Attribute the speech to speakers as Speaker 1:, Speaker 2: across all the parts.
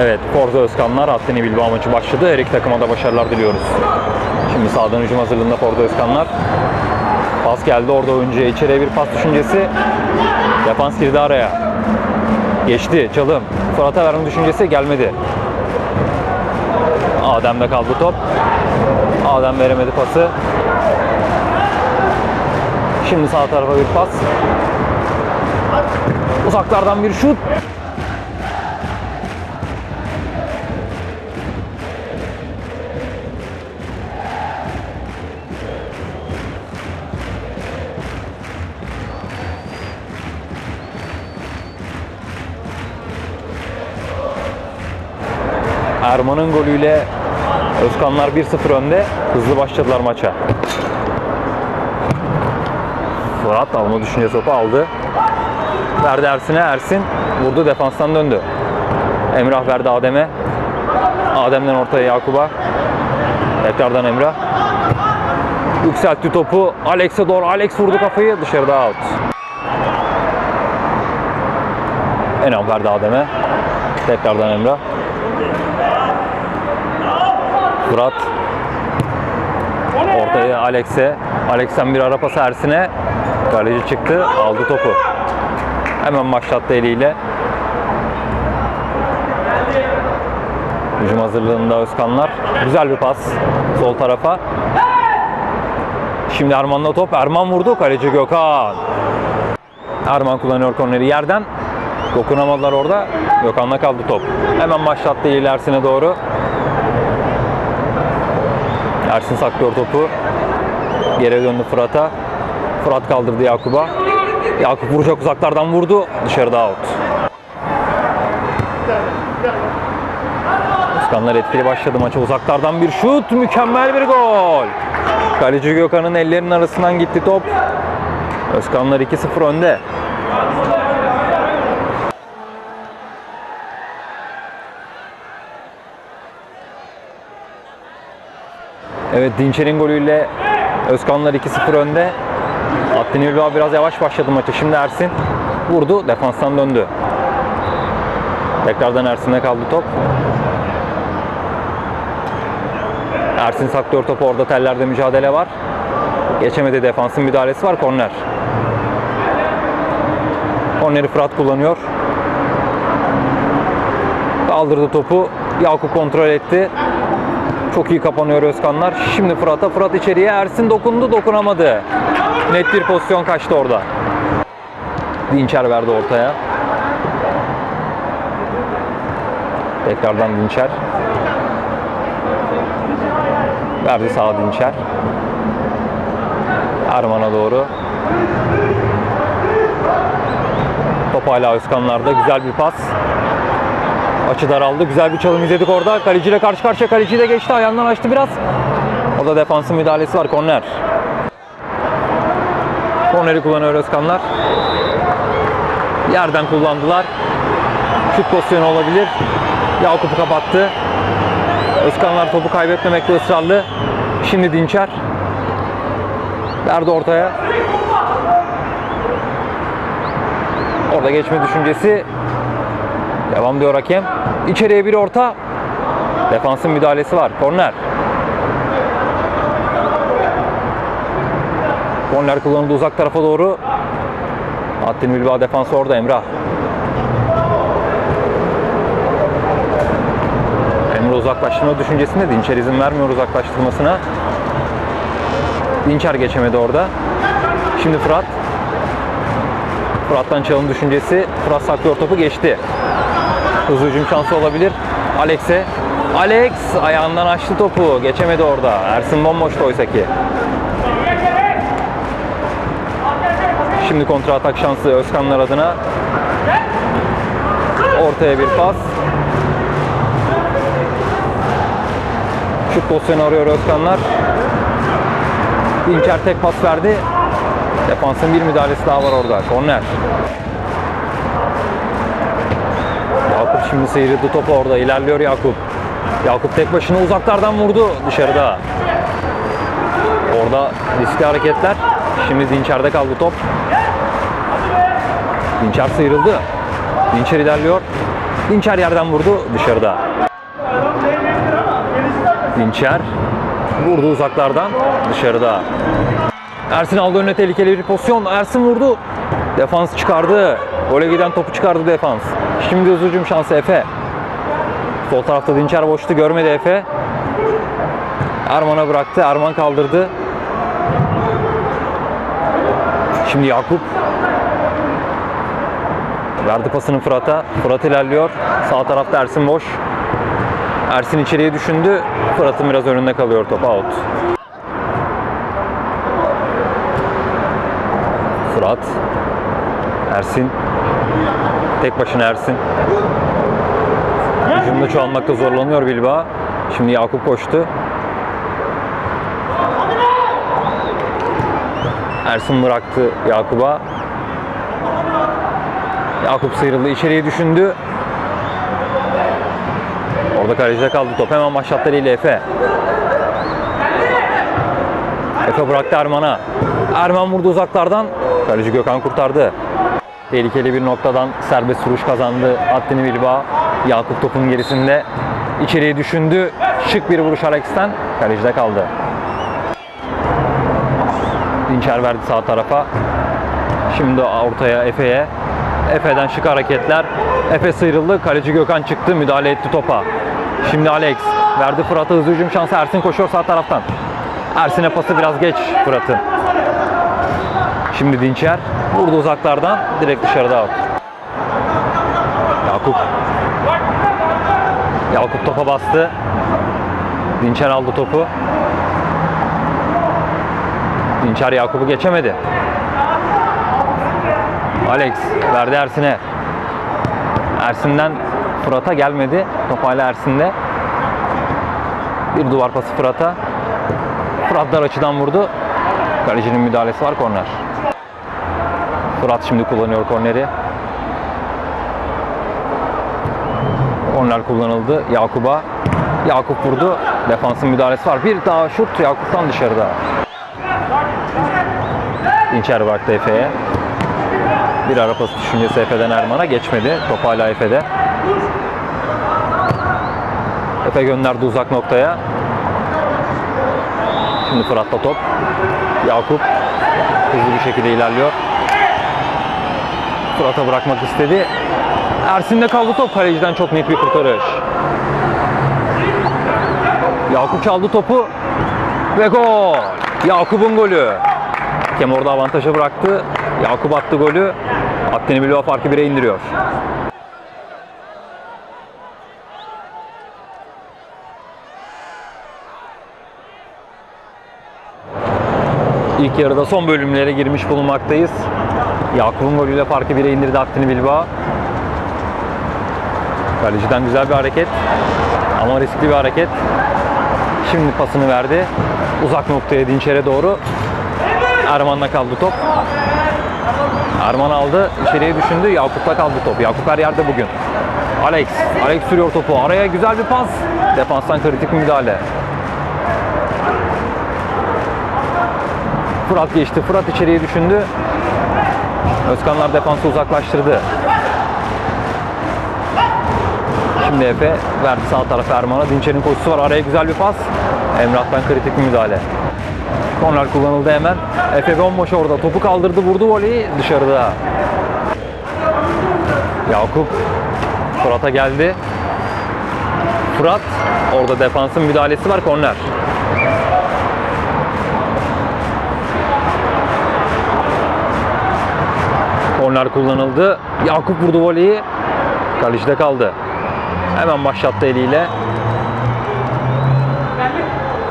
Speaker 1: Evet, Forza Özkanlar Hattini Bilbao maçı başladı. Her iki takıma da başarılar diliyoruz. Şimdi sağdan hücum hazırlığında Forza Özkanlar. Pas geldi orada oyuncuya. içeriye bir pas düşüncesi. Defans girdi. Geçti çalım. Fırat'a verme düşüncesi gelmedi. Adem'de kaldı top. Adem veremedi pası. Şimdi sağ tarafa bir pas. Uzaklardan bir şut. Erman'ın golüyle Özkanlar 1-0 önde. Hızlı başladılar maça. Fırat alma düşünce topu aldı. Verdi Ersin'e. Ersin vurdu defanstan döndü. Emrah verdi Adem'e. Adem'den ortaya Yakup'a. Tekrardan Emrah. Yükseltti topu. Alex'e doğru. Alex vurdu kafayı. Dışarıda out. Enam verdi Adem'e. Tekrardan Emrah. Fırat. Ortaya Alex'e. Alex'ten bir ara pası Ersin'e. Kaleci çıktı. Aldı topu. Hemen başlattı eliyle. Hücum hazırlığında Özkanlar. Güzel bir pas. Sol tarafa. Şimdi Erman'la top. Erman vurdu. Kaleci Gökhan. Erman kullanıyor korneri yerden. Dokunamadılar orada. Gökhan'la kaldı top. Hemen başlattı eliyle Ersin'e doğru. Ersin saklıyor topu. Geri döndü Fırat'a. Fırat kaldırdı Yakup'a. Yakup vuracak uzaklardan vurdu. Dışarıda out. Özkanlar etkili başladı maça. Uzaklardan bir şut. Mükemmel bir gol. Kaleci Gökhan'ın ellerinin arasından gitti top. Özkanlar 2-0 önde. Evet Dinçer'in golüyle Özkanlar 2-0 önde. Hattini Bilbao biraz yavaş başladı maçı. Şimdi Ersin vurdu. Defanstan döndü. Tekrardan Ersin'e kaldı top. Ersin saklıyor topu. Orada tellerde mücadele var. Geçemedi defansın müdahalesi var. Korner. Korneri Fırat kullanıyor. Kaldırdı topu. Yakup kontrol etti. Çok iyi kapanıyor Özkanlar. Şimdi Fırat'a. Fırat içeriye. Ersin dokundu. Dokunamadı. Net bir pozisyon kaçtı orada. Dinçer verdi ortaya. Tekrardan Dinçer. Verdi sağa Dinçer. Erman'a doğru. Top hala Özkanlar'da. Güzel bir pas. Açı daraldı. Güzel bir çalım izledik orada. Kaleciyle karşı karşıya. Kaleci de geçti. Ayağından açtı biraz. Orada defansın müdahalesi var. Korner. Korneri kullanıyor Özkanlar. Yerden kullandılar. Şut pozisyonu olabilir. Yakup'u kapattı. Özkanlar topu kaybetmemekte ısrarlı. Şimdi Dinçer. Verdi ortaya. Orada geçme düşüncesi. Devam diyor hakem. İçeriye bir orta. Defansın müdahalesi var. Korner. Korner kullanıldı uzak tarafa doğru. Attin Bilbao defansı orada Emrah. Emre uzaklaştırma düşüncesinde Dinçer izin vermiyor uzaklaştırmasına. Dinçer geçemedi orada. Şimdi Fırat. Fırat'tan çalım düşüncesi. Fırat saklıyor topu geçti. Hızlı hücum şansı olabilir. Alex'e. Alex ayağından açtı topu. Geçemedi orada. Ersin bomboştu oysa ki. Şimdi kontra atak şansı Özkanlar adına. Ortaya bir pas. Şut pozisyonu arıyor Özkanlar. Dinçer tek pas verdi. Defansın bir müdahalesi daha var orada. Korner. Yakup şimdi sıyırdı topu orada. İlerliyor Yakup. Yakup tek başına uzaklardan vurdu dışarıda. Orada riskli hareketler. Şimdi Dinçer'de kaldı top. Dinçer sıyrıldı. Dinçer ilerliyor. Dinçer yerden vurdu dışarıda. Dinçer vurdu uzaklardan dışarıda. Ersin aldı önüne tehlikeli bir pozisyon. Ersin vurdu. Defans çıkardı. Gole giden topu çıkardı defans. Şimdi hızlı hücum şansı Efe. Sol tarafta Dinçer boştu. Görmedi Efe. Erman'a bıraktı. Erman kaldırdı. Şimdi Yakup. Verdi pasını Fırat'a. Fırat ilerliyor. Sağ tarafta Ersin boş. Ersin içeriye düşündü. Fırat'ın biraz önünde kalıyor top out. Fırat. Ersin. Tek başına Ersin. Hücumda çoğalmakta zorlanıyor Bilbao. Şimdi Yakup koştu. Ersin bıraktı Yakup'a. Yakup sıyrıldı, içeriye düşündü. Orada kalecide kaldı top. Hemen başlatları ile Efe. Efe bıraktı Erman'a. Erman vurdu uzaklardan. Kaleci Gökhan kurtardı. Tehlikeli bir noktadan serbest vuruş kazandı Haddini Bilbao. Yakup topun gerisinde. İçeriye düşündü. Şık bir vuruş Alex'ten. Kalecide kaldı. Dinçer verdi sağ tarafa. Şimdi ortaya Efe'ye. Efe'den şık hareketler. Efe sıyrıldı. Kaleci Gökhan çıktı. Müdahale etti topa. Şimdi Alex verdi Fırat'a hızlı hücum şansı. Ersin koşuyor sağ taraftan. Ersin'e pası biraz geç Fırat'ın. Şimdi Dinçer vurdu uzaklardan. Direkt dışarıda out. Yakup. Yakup topa bastı. Dinçer aldı topu. Dinçer Yakup'u geçemedi. Alex verdi Ersin'e. Ersin'den Fırat'a gelmedi. Top hala Ersin'de. Bir duvar pası Fırat'a. Fırat dar açıdan vurdu. Kalecinin müdahalesi var korner. Fırat şimdi kullanıyor korneri. Korner kullanıldı Yakup'a. Yakup vurdu. Defansın müdahalesi var. Bir daha şut Yakup'tan dışarıda. İnçer bıraktı Efe'ye. Bir ara pası düşüncesi Efe'den Erman'a geçmedi. Top hala Efe'de. Efe gönderdi uzak noktaya. Şimdi Fırat'ta top. Yakup hızlı bir şekilde ilerliyor. Fırat'a bırakmak istedi. Ersin'de kaldı top. Kaleciden çok net bir kurtarış. Yakup çaldı topu. Ve gol. Yakup'un golü. Hakem orada avantajı bıraktı. Yakup attı golü. Akdeni Bilbao farkı 1'e indiriyor. İlk yarıda son bölümlere girmiş bulunmaktayız. Yakup'un golüyle farkı 1'e indirdi Akdeni Bilbao. Kaleciden güzel bir hareket. Ama riskli bir hareket. Şimdi pasını verdi. Uzak noktaya Dinçer'e doğru. Erman'la kaldı top. Erman aldı, içeriye düşündü. Yakup'ta kaldı top. Yakup her yerde bugün. Alex, Alex sürüyor topu. Araya güzel bir pas. Defanstan kritik müdahale. Fırat geçti. Fırat içeriye düşündü. Özkanlar defansı uzaklaştırdı. Şimdi Efe verdi sağ tarafa Erman'a. Dinçer'in koşusu var. Araya güzel bir pas. Emrah'tan kritik bir müdahale. Korner kullanıldı hemen. Efe bomboş orada. Topu kaldırdı, vurdu voleyi dışarıda. Yakup Fırat'a geldi. Fırat orada defansın müdahalesi var korner. Korner kullanıldı. Yakup vurdu voleyi. Kalecide kaldı. Hemen başlattı eliyle.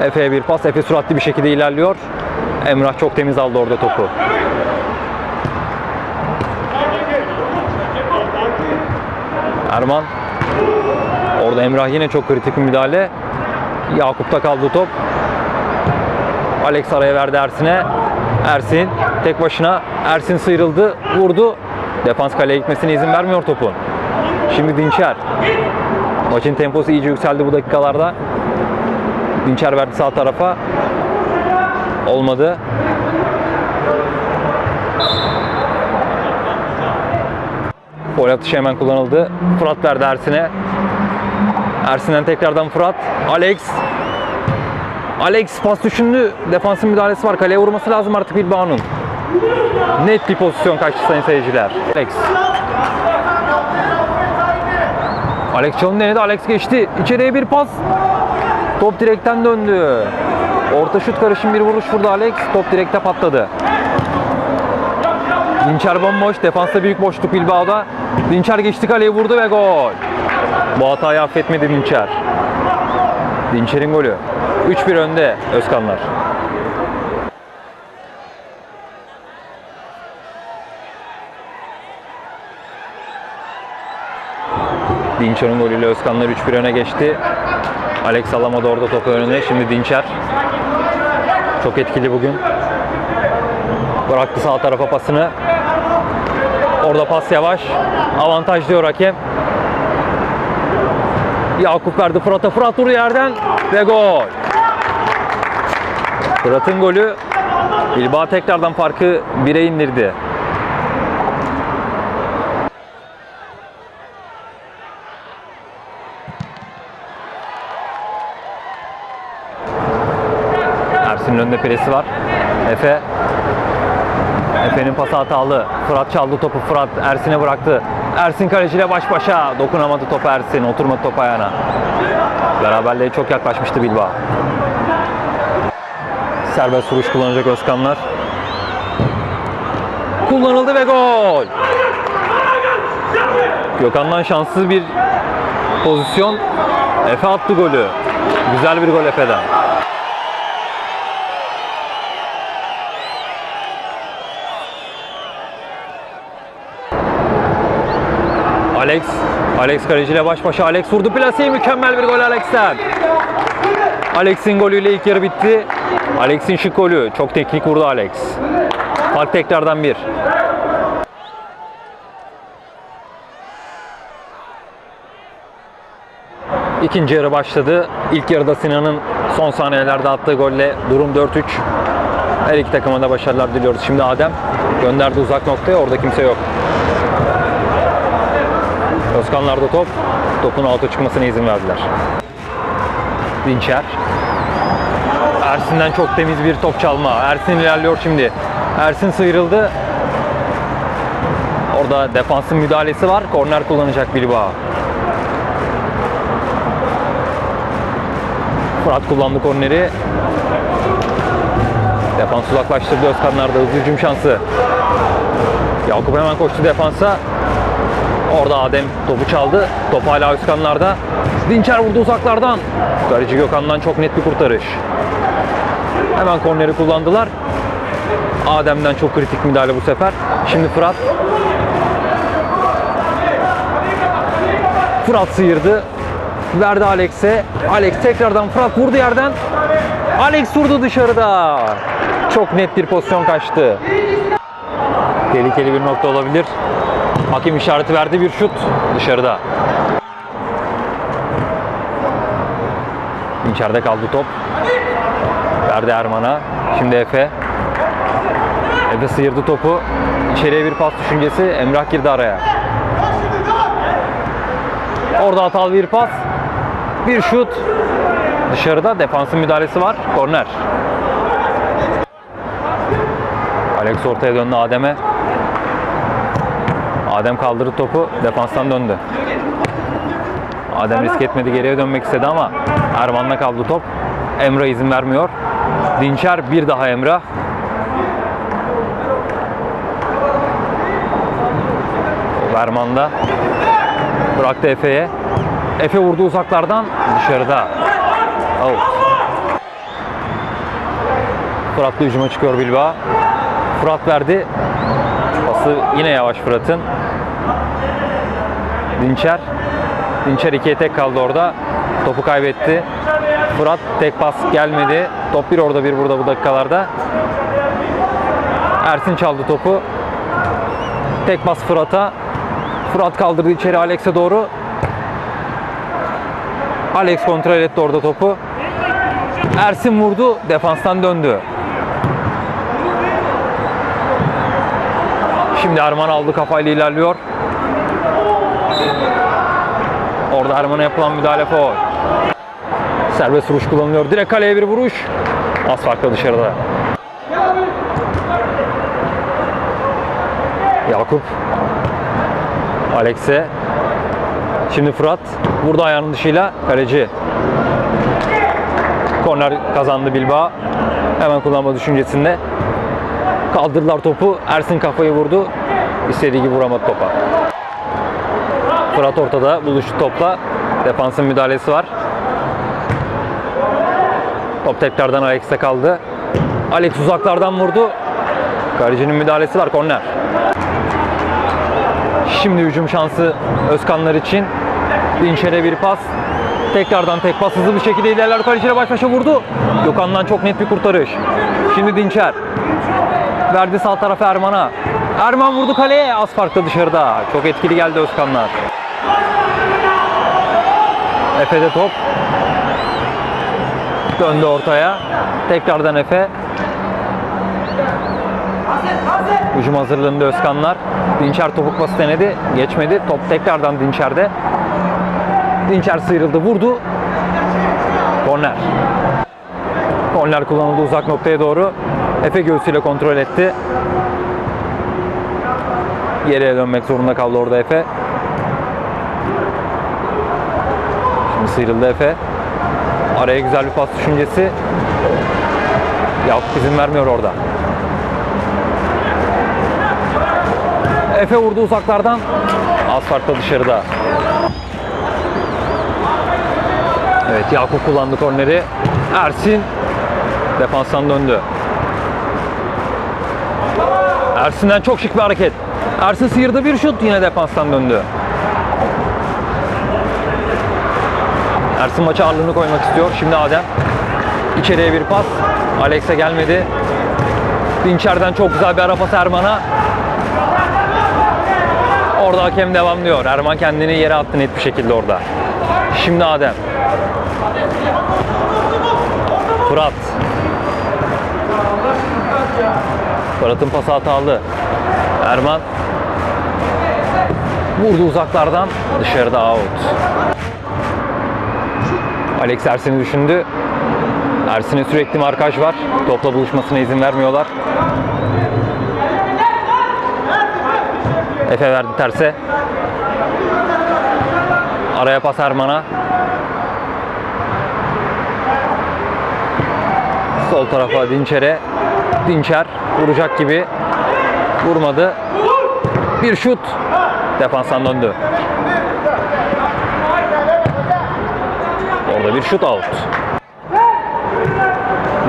Speaker 1: Efe'ye bir pas. Efe süratli bir şekilde ilerliyor. Emrah çok temiz aldı orada topu. Erman. Orada Emrah yine çok kritik bir müdahale. Yakup'ta kaldı top. Alex araya verdi Ersin'e. Ersin tek başına. Ersin sıyrıldı. Vurdu. Defans kaleye gitmesine izin vermiyor topun. Şimdi Dinçer. Maçın temposu iyice yükseldi bu dakikalarda. Dinçer verdi sağ tarafa. Olmadı. Gol atışı hemen kullanıldı. Fırat verdi Ersin'e. Ersin'den tekrardan Fırat. Alex. Alex pas düşündü. Defansın müdahalesi var. Kaleye vurması lazım artık Bilbao'nun. Net bir pozisyon kaçtı sayın seyirciler. Alex. Alex çalım denedi. Alex geçti. İçeriye bir pas. Top direkten döndü. Orta şut karışım bir vuruş vurdu Alex. Top direkte patladı. Dinçer bomboş. Defansta büyük boşluk Bilbao'da. Dinçer geçti kaleyi vurdu ve gol. Bu hatayı affetmedi Dinçer. Dinçer'in golü. 3-1 önde Özkanlar. Dinçer'in golüyle Özkanlar 3-1 öne geçti. Alex alamadı orada topu önüne. Şimdi Dinçer. Çok etkili bugün. Bıraktı sağ tarafa pasını. Orada pas yavaş. Avantaj diyor hakem. Yakup verdi Fırat'a. Fırat vurdu yerden ve gol. Fırat'ın golü Bilbao tekrardan farkı 1'e indirdi. Ersin'in önünde presi var. Efe. Efe'nin pası hatalı. Fırat çaldı topu. Fırat Ersin'e bıraktı. Ersin kaleciyle baş başa. Dokunamadı topu Ersin. Oturmadı top ayağına. Beraberliğe çok yaklaşmıştı Bilbao. Serbest vuruş kullanacak Özkanlar. Kullanıldı ve gol. Gökhan'dan şanssız bir pozisyon. Efe attı golü. Güzel bir gol Efe'den. Alex kaleciyle baş başa. Alex vurdu plaseyi. Mükemmel bir gol Alex'ten. Alex'in golüyle ilk yarı bitti. Alex'in şık golü. Çok teknik vurdu Alex. Fark tekrardan bir. İkinci yarı başladı. İlk yarıda Sinan'ın son saniyelerde attığı golle durum 4-3. Her iki takıma da başarılar diliyoruz. Şimdi Adem gönderdi uzak noktaya. Orada kimse yok. Özkanlar'da top. Topun alta çıkmasına izin verdiler. Dinçer. Ersin'den çok temiz bir top çalma. Ersin ilerliyor şimdi. Ersin sıyrıldı. Orada defansın müdahalesi var. Korner kullanacak Bilbao. Fırat kullandı korneri. Defans uzaklaştırdı Özkanlar'da. Hızlı hücum şansı. Yakup hemen koştu defansa. Orada Adem topu çaldı. Top hala Özkanlar'da. Dinçer vurdu uzaklardan. Kaleci Gökhan'dan çok net bir kurtarış. Hemen korneri kullandılar. Adem'den çok kritik müdahale bu sefer. Şimdi Fırat. Fırat sıyırdı. Verdi Alex'e. Alex tekrardan Fırat vurdu yerden. Alex vurdu dışarıda. Çok net bir pozisyon kaçtı. Tehlikeli bir nokta olabilir. Hakem işareti verdi bir şut dışarıda. İçeride kaldı top. Verdi Erman'a. Şimdi Efe. Efe sıyırdı topu. İçeriye bir pas düşüncesi. Emrah girdi araya. Orada hatalı bir pas. Bir şut. Dışarıda defansın müdahalesi var. Korner. Alex ortaya döndü Adem'e. Adem kaldırdı topu. Defanstan döndü. Adem risk etmedi geriye dönmek istedi ama Erman'la kaldı top. Emrah izin vermiyor. Dinçer bir daha Emrah. Erman'da bıraktı Efe'ye. Efe vurdu uzaklardan dışarıda. Out. Fırat'la hücuma çıkıyor Bilbao. Fırat verdi. Pası yine yavaş Fırat'ın. Dinçer. Dinçer ikiye tek kaldı orada. Topu kaybetti. Fırat tek pas gelmedi. Top bir orada bir burada bu dakikalarda. Ersin çaldı topu. Tek pas Fırat'a. Fırat kaldırdı içeri Alex'e doğru. Alex kontrol etti orada topu. Ersin vurdu. Defanstan döndü. Şimdi Erman aldı kafayla ilerliyor. Erman'a yapılan müdahale faul. Serbest vuruş kullanılıyor. Direkt kaleye bir vuruş. Az farklı dışarıda. Yakup. Alex'e. Şimdi Fırat. Burada ayağının dışıyla kaleci. Korner kazandı Bilbao. Hemen kullanma düşüncesinde. Kaldırdılar topu. Ersin kafayı vurdu. İstediği gibi vuramadı topa. Fırat ortada buluştu topla. Defansın müdahalesi var. Top tekrardan Alex'te kaldı. Alex uzaklardan vurdu. Kalecinin müdahalesi var korner. Şimdi hücum şansı Özkanlar için. Dinçer'e bir pas. Tekrardan tek pas hızlı bir şekilde ilerler. Kaleciyle baş başa vurdu. Gökhan'dan çok net bir kurtarış. Şimdi Dinçer. Verdi sağ tarafa Erman'a. Erman vurdu kaleye. Az farklı dışarıda. Çok etkili geldi Özkanlar. Efe'de top. Döndü ortaya. Tekrardan Efe. Hücum hazırlığında Özkanlar. Dinçer topuk pası denedi. Geçmedi. Top tekrardan Dinçer'de. Dinçer sıyrıldı. Vurdu. Korner. Korner kullanıldı uzak noktaya doğru. Efe göğsüyle kontrol etti. Geriye dönmek zorunda kaldı orada Efe. Sıyrıldı Efe. Araya güzel bir pas düşüncesi. Yakup izin vermiyor orada. Efe vurdu uzaklardan. Az farkla dışarıda. Evet Yakup kullandı korneri. Ersin defanstan döndü. Ersin'den çok şık bir hareket. Ersin sıyırdı bir şut yine defanstan döndü. Ersin maça ağırlığını koymak istiyor. Şimdi Adem. İçeriye bir pas. Alex'e gelmedi. Dinçer'den çok güzel bir ara pas Erman'a. Orada hakem devam diyor. Erman kendini yere attı net bir şekilde orada. Şimdi Adem. Fırat. Fırat'ın pası hatalı. Erman. Vurdu uzaklardan. Dışarıda out. Alex Ersin'i düşündü. Ersin'e sürekli markaj var. Topla buluşmasına izin vermiyorlar. Efe verdi terse. Araya pas Erman'a. Sol tarafa Dinçer'e. Dinçer vuracak gibi. Vurmadı. Bir şut. Defanstan döndü. Bir şut out.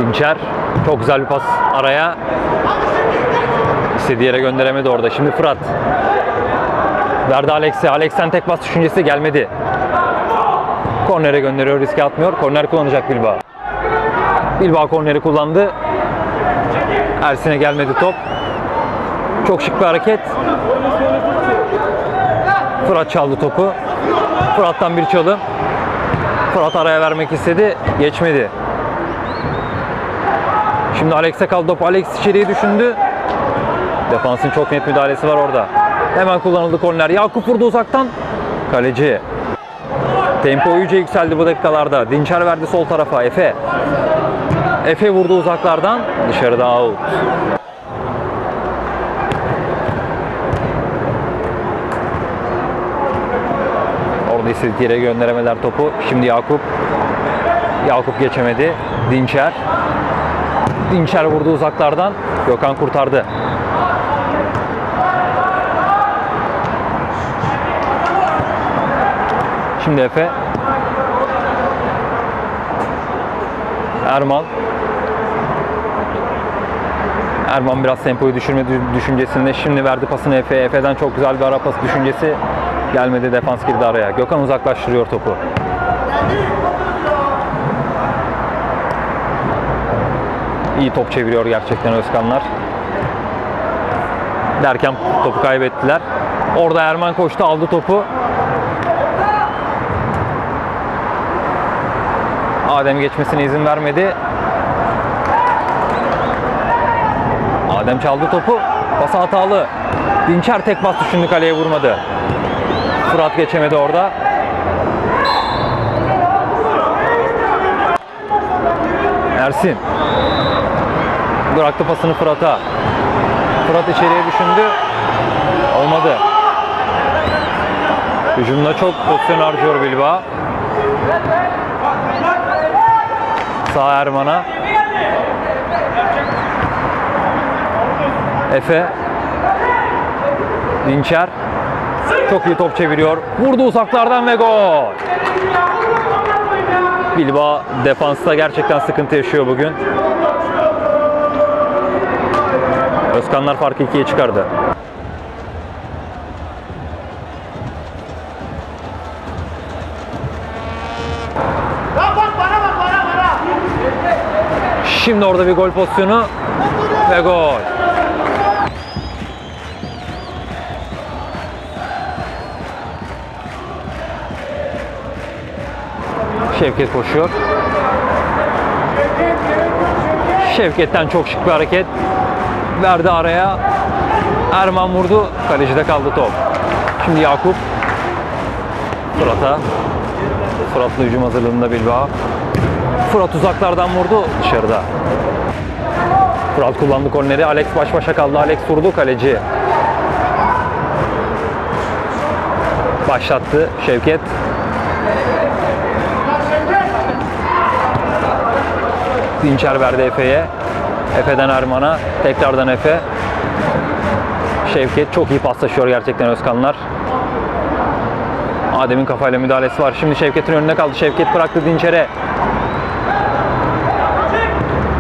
Speaker 1: Dinçer çok güzel bir pas araya. İstediği yere gönderemedi orada. Şimdi Fırat. Verdi Alex'e. Alex'ten tek pas düşüncesi gelmedi. Kornere gönderiyor, riske atmıyor. Korner kullanacak Bilbao. Bilbao korneri kullandı. Ersin'e gelmedi top. Çok şık bir hareket. Fırat çaldı topu. Fırat'tan bir çalım. Fırat araya vermek istedi. Geçmedi. Şimdi Alex'e kaldı top. Alex içeriye düşündü. Defansın çok net müdahalesi var orada. Hemen kullanıldı korner. Yakup vurdu uzaktan. Kaleci. Tempo iyice yükseldi bu dakikalarda. Dinçer verdi sol tarafa. Efe. Efe vurdu uzaklardan. Dışarıda out. İstediği yere gönderemediler topu. Şimdi Yakup. Yakup geçemedi. Dinçer. Dinçer vurdu uzaklardan. Gökhan kurtardı. Şimdi Efe. Erman. Erman biraz tempoyu düşürme dü- düşüncesinde. Şimdi verdi pasını Efe. Efe'den çok güzel bir ara pas düşüncesi. Gelmedi defans girdi araya. Gökhan uzaklaştırıyor topu. İyi top çeviriyor gerçekten Özkanlar. Derken topu kaybettiler. Orada Erman koştu aldı topu. Adem geçmesine izin vermedi. Adem çaldı topu. Pas hatalı. Dinçer tek bas düşündü kaleye vurmadı. Fırat geçemedi orada. Ersin. Bıraktı pasını Fırat'a. Fırat içeriye düşündü. Olmadı. Hücumda çok pozisyon harcıyor Bilbao. Sağ Erman'a. Efe. Dinçer. Çok iyi top çeviriyor. Vurdu uzaklardan ve gol. Bilbao defansta gerçekten sıkıntı yaşıyor bugün. Özkanlar farkı ikiye çıkardı. Şimdi orada bir gol pozisyonu ve gol. Şevket koşuyor. Şevket'ten çok şık bir hareket. Verdi araya. Erman vurdu. Kalecide kaldı top. Şimdi Yakup. Fırat'a. Fırat'la hücum hazırlığında Bilbao. Fırat uzaklardan vurdu dışarıda. Fırat kullandı korneri. Alex baş başa kaldı. Alex vurdu kaleci. Başlattı Şevket. Dinçer verdi Efe'ye. Efe'den Erman'a. Tekrardan Efe. Şevket çok iyi paslaşıyor gerçekten Özkanlar. Adem'in kafayla müdahalesi var. Şimdi Şevket'in önüne kaldı. Şevket bıraktı Dinçer'e.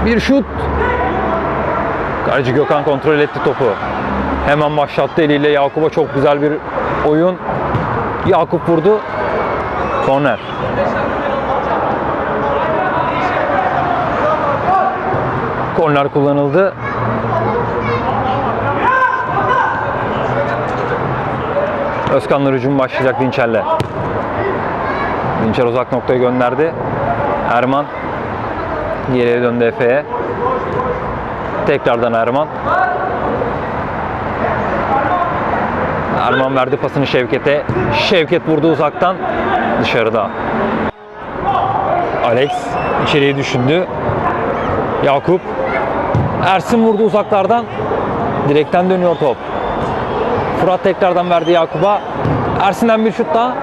Speaker 1: Bir şut. Kaleci Gökhan kontrol etti topu. Hemen başlattı eliyle Yakup'a çok güzel bir oyun. Yakup vurdu. Korner. Korner kullanıldı. Özkanlar hücum başlayacak Dinçer'le. Dinçer uzak noktaya gönderdi. Erman geriye döndü Efe'ye. Tekrardan Erman. Erman verdi pasını Şevket'e. Şevket vurdu uzaktan. Dışarıda. Alex içeriye düşündü. Yakup. Ersin vurdu uzaklardan. Direkten dönüyor top. Fırat tekrardan verdi Yakup'a. Ersin'den bir şut daha.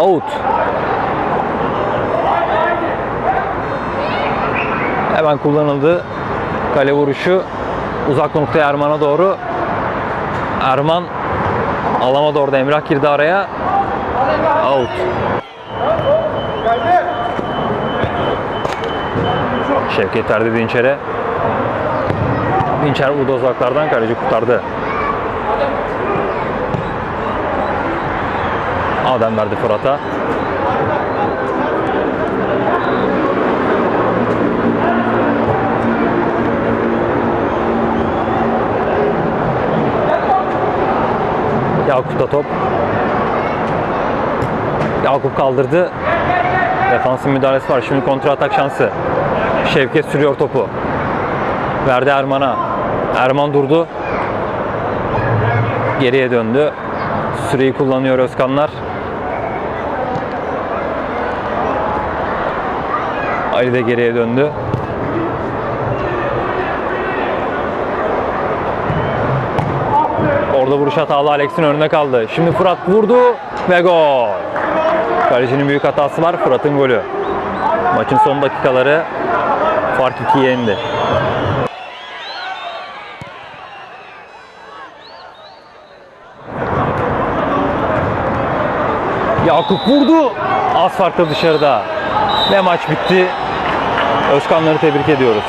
Speaker 1: Out. Hemen kullanıldı. Kale vuruşu. Uzak noktaya Erman'a doğru. Erman alamadı orada. Emrah girdi araya. Out. Şevket verdi Dinçer'e. Dinçer vurdu uzaklardan kaleci kurtardı. Adem verdi Fırat'a. Yakup'ta top. Yakup kaldırdı. Defansın müdahalesi var. Şimdi kontra atak şansı. Şevket sürüyor topu. Verdi Erman'a. Erman durdu. Geriye döndü. Süreyi kullanıyor Özkanlar. Ali de geriye döndü. Orada vuruş hatalı Alex'in önüne kaldı. Şimdi Fırat vurdu ve gol. Kalecinin büyük hatası var. Fırat'ın golü. Maçın son dakikaları fark 2'ye indi. Yakup vurdu. Az farklı dışarıda. Ve maç bitti. Özkanları tebrik ediyoruz.